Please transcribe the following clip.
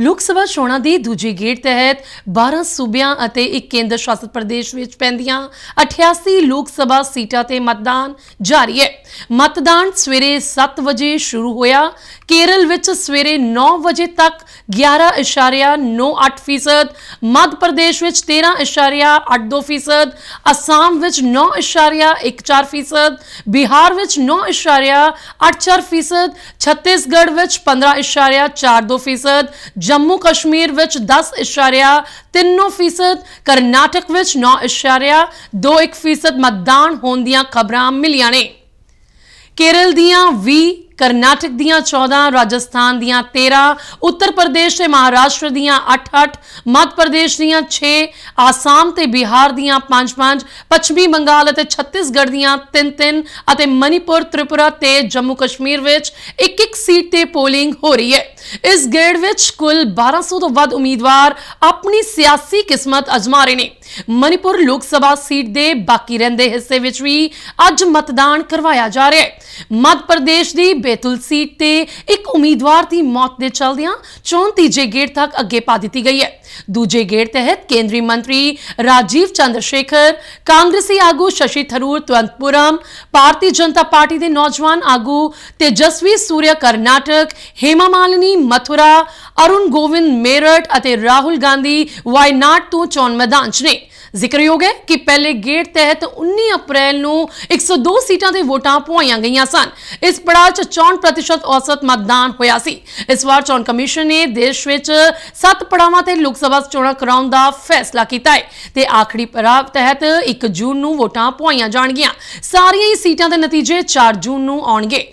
ਲੋਕ ਸਭਾ ਚੋਣਾਂ ਦੇ ਦੂਜੇ ਗੇੜ ਤਹਿਤ 12 ਸੂਬਿਆਂ ਅਤੇ ਇੱਕ ਕੇਂਦਰ ਸ਼ਾਸਿਤ ਪ੍ਰਦੇਸ਼ ਵਿੱਚ ਪੈਂਦੀਆਂ 88 ਲੋਕ ਸਭਾ ਸੀਟਾਂ ਤੇ ਮਤਦਾਨ ਜਾਰੀ ਹੈ। ਮਤਦਾਨ ਸਵੇਰੇ 7 ਵਜੇ ਸ਼ੁਰੂ ਹੋਇਆ। ਕੇਰਲ ਵਿੱਚ ਸਵੇਰੇ 9 ਵਜੇ ਤੱਕ 11.98% ਮੱਧ ਪ੍ਰਦੇਸ਼ ਵਿੱਚ 13.82% ਅਸਾਮ ਵਿੱਚ 9.14% ਬਿਹਾਰ ਵਿੱਚ 9.84% ਛੱਤੀਸਗੜ੍ਹ ਵਿੱਚ 15.42% ਜੰਮੂ ਕਸ਼ਮੀਰ ਵਿੱਚ 10.31% ਕਰਨਾਟਕ ਵਿੱਚ 9.21% ਮਤਦਾਨ ਹੋਣ ਦੀਆਂ ਖਬਰਾਂ ਮਿਲੀਆਂ ਨੇ। ਕੇਰਲ ਦੀਆਂ 20 ਕਰਨਾਟਕ ਦੀਆਂ 14 ਰਾਜਸਥਾਨ ਦੀਆਂ 13 ਉੱਤਰ ਪ੍ਰਦੇਸ਼ ਤੇ ਮਹਾਰਾਸ਼ਟਰ ਦੀਆਂ 8-8 ਮੱਧ ਪ੍ਰਦੇਸ਼ ਦੀਆਂ 6 ਆਸਾਮ ਤੇ ਬਿਹਾਰ ਦੀਆਂ 5-5 ਪੱਛਮੀ ਬੰਗਾਲ ਅਤੇ ਛੱਤੀਸਗੜ੍ਹ ਦੀਆਂ 3-3 ਅਤੇ ਮਨੀਪੁਰ, ਤ੍ਰਿਪੁਰਾ ਤੇ ਜੰਮੂ ਕਸ਼ਮੀਰ ਵਿੱਚ ਇੱਕ ਇੱਕ ਸੀਟ ਤੇ ਪੋਲਿੰਗ ਹੋ ਰਹੀ ਹੈ। ਇਸ ਗੇੜ ਵਿੱਚ ਕੁੱਲ 1200 ਤੋਂ ਵੱਧ ਉਮੀਦਵਾਰ ਆਪਣੀ ਸਿਆਸੀ ਕਿਸਮਤ ਅਜ਼ਮਾ ਰਹੇ ਨੇ। ਮਨੀਪੁਰ ਲੋਕ ਸਭਾ ਸੀਟ ਦੇ ਬਾਕੀ ਰਹਿੰਦੇ ਹਿੱਸੇ ਵਿੱਚ ਵੀ ਅੱਜ ਮਤਦਾਨ ਕਰਵਾਇਆ ਜਾ ਰਿਹਾ ਹੈ। ਮੱਧ ਪ੍ਰਦੇਸ਼ ਦੀ ਬੇਤੁਲ ਸੀਟ ਤੇ ਇੱਕ ਉਮੀਦਵਾਰ ਦੀ ਮੌਤ ਦੇ ਚਲਦਿਆਂ ਚੋਣ ਤੀਜੇ ਗੇੜ ਤੱਕ ਅੱਗੇ ਪਾ ਦਿੱਤੀ ਗਈ ਹੈ। ਦੂਜੇ ਗੇੜ ਤਹਿਤ ਕੇਂਦਰੀ ਮੰਤਰੀ ਰਾਜੀਵ ਚੰਦਰ ਸ਼ੇਖਰ ਕਾਂਗਰਸੀ ਆਗੂ ਸ਼ਸ਼ੀ ਥਰੂਰ ਤੁਰੰਤਪੁਰਮ, ਭਾਰਤੀ ਜਨਤਾ ਪਾਰਟੀ ਦੇ ਨੌਜਵਾਨ ਆਗੂ ਤੇਜਸਵੀ ਸੂਰਿਆ ਕਰਨਾਟਕ, ਹੇਮਾ ਮਾਲਿਨੀ ਮਥੁਰਾ, ਅਰੁਣ ਗੋਵਿੰਦ ਮੇਰਠ ਅਤੇ ਰਾਹੁਲ ਗਾਂਧੀ ਵਾਇਨਾਡ ਤੋਂ ਚੋਣ ਮੈਦਾਨ 'ਚ ਨੇ। ਜ਼ਿਕਰਯੋਗ ਹੈ ਕਿ ਪਹਿਲੇ ਗੇੜ ਤਹਿਤ 19 ਅਪ੍ਰੈਲ ਨੂੰ 102 ਸੀਟਾਂ ਤੇ ਵੋਟਾਂ ਪਵਾਈਆਂ ਗਈਆਂ ਸਨ। ਇਸ ਪੜਾਅ 'ਚ 64% ਔਸਤ ਮਤਦਾਨ ਹੋਇਆ ਸੀ। ਇਸ ਵਾਰ ਚੋਣ ਕਮਿਸ਼ਨ ਨੇ ਦੇਸ਼ ਵਿੱਚ 7 ਪੜਾਵਾਂ ਤੇ ਲੋਕ ਸਭਾ ਚੋਣਾਂ ਕਰਾਉਣ ਦਾ ਫੈਸਲਾ ਕੀਤਾ ਹੈ ਤੇ ਆਖਰੀ ਪੜਾਅ ਤਹਿਤ 1 ਜੂਨ ਨੂੰ ਵੋਟਾਂ ਪਵਾਈਆਂ ਜਾਣਗੀਆਂ। ਸਾਰੀਆਂ ਹੀ ਸੀਟਾਂ ਦੇ ਨਤੀਜੇ 4 ਜੂਨ ਨੂੰ ਆਉਣਗੇ।